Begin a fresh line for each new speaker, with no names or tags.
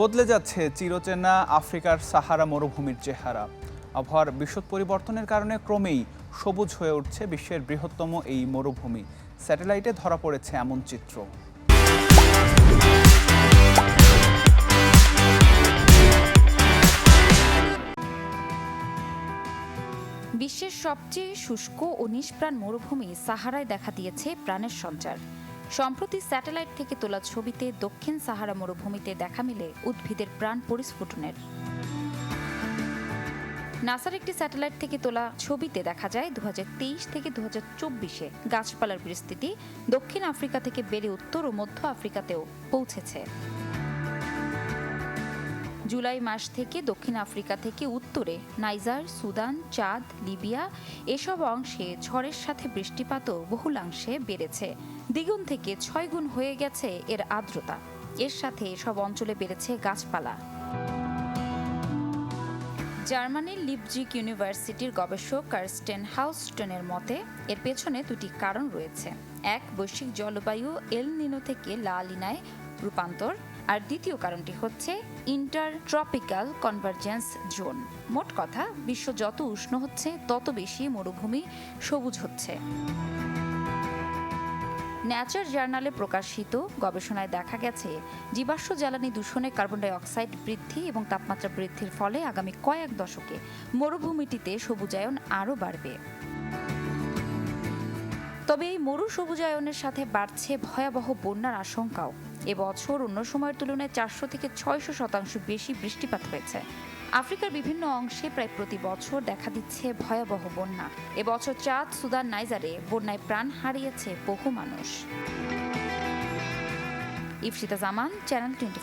বদলে যাচ্ছে চিরচেনা আফ্রিকার সাহারা মরুভূমির চেহারা। আবহাওয়ার বিশদ পরিবর্তনের কারণে ক্রমেই সবুজ হয়ে উঠছে বিশ্বের বৃহত্তম এই মরুভূমি। স্যাটেলাইটে ধরা পড়েছে এমন চিত্র।
বিশ্বের সবচেয়ে শুষ্ক ও নিষ্প্রাণ মরুভূমি সাহারায় দেখা দিয়েছে প্রাণের সঞ্চার। সম্প্রতি স্যাটেলাইট থেকে তোলা ছবিতে দক্ষিণ সাহারা মরুভূমিতে দেখা মিলে উদ্ভিদের প্রাণ পরিস্ফুটনের। নাসার একটি স্যাটেলাইট থেকে তোলা ছবিতে দেখা যায় দু হাজার তেইশ থেকে দু চব্বিশে গাছপালার পরিস্থিতি দক্ষিণ আফ্রিকা থেকে বেড়ে উত্তর ও মধ্য আফ্রিকাতেও পৌঁছেছে। জুলাই মাস থেকে দক্ষিণ আফ্রিকা থেকে উত্তরে নাইজার, সুদান, চাঁদ, লিবিয়া এসব অংশে ঝড়ের সাথে বৃষ্টিপাতও বহুলাংশে বেড়েছে। দ্বিগুণ থেকে ছয় গুণ হয়ে গেছে এর আর্দ্রতা। এর সাথে এসব অঞ্চলে বেড়েছে গাছপালা। জার্মানির লিপজিক ইউনিভার্সিটির গবেষক কার্স্টেন হাউস্টনের মতে, এর পেছনে দুটি কারণ রয়েছে। এক, বৈশ্বিক জলবায়ু এল নিনো থেকে লা লিনায় রূপান্তর। আর দ্বিতীয় কারণটি হচ্ছে ইন্টার ট্রপিক্যাল কনভার্জেন্স জোন মোট কথা, বিশ্ব যত উষ্ণ হচ্ছে, তত বেশি মরুভূমি সবুজ হচ্ছে। ন্যাচার জার্নালে প্রকাশিত গবেষণায় দেখা গেছে, জীবাশ্ম জ্বালানি দূষণে কার্বন ডাই অক্সাইড বৃদ্ধি এবং তাপমাত্রা বৃদ্ধির ফলে আগামী কয়েক দশকে মরুভূমিটিতে সবুজায়ন আরও বাড়বে। তবে এই মরু সবুজায়নের সাথে বাড়ছে ভয়াবহ বন্যার আশঙ্কাও। এবছর অন্য সময়ের তুলনায় চারশো থেকে ছয়শো শতাংশ বেশি বৃষ্টিপাত হয়েছে। আফ্রিকার বিভিন্ন অংশে প্রায় প্রতি বছর দেখা দিচ্ছে ভয়াবহ বন্যা। এবছর চাঁদ, সুদান, নাইজারে বন্যায় প্রাণ হারিয়েছে বহু মানুষ। ইফসিতা জামান, চ্যানেল টোয়েন্টি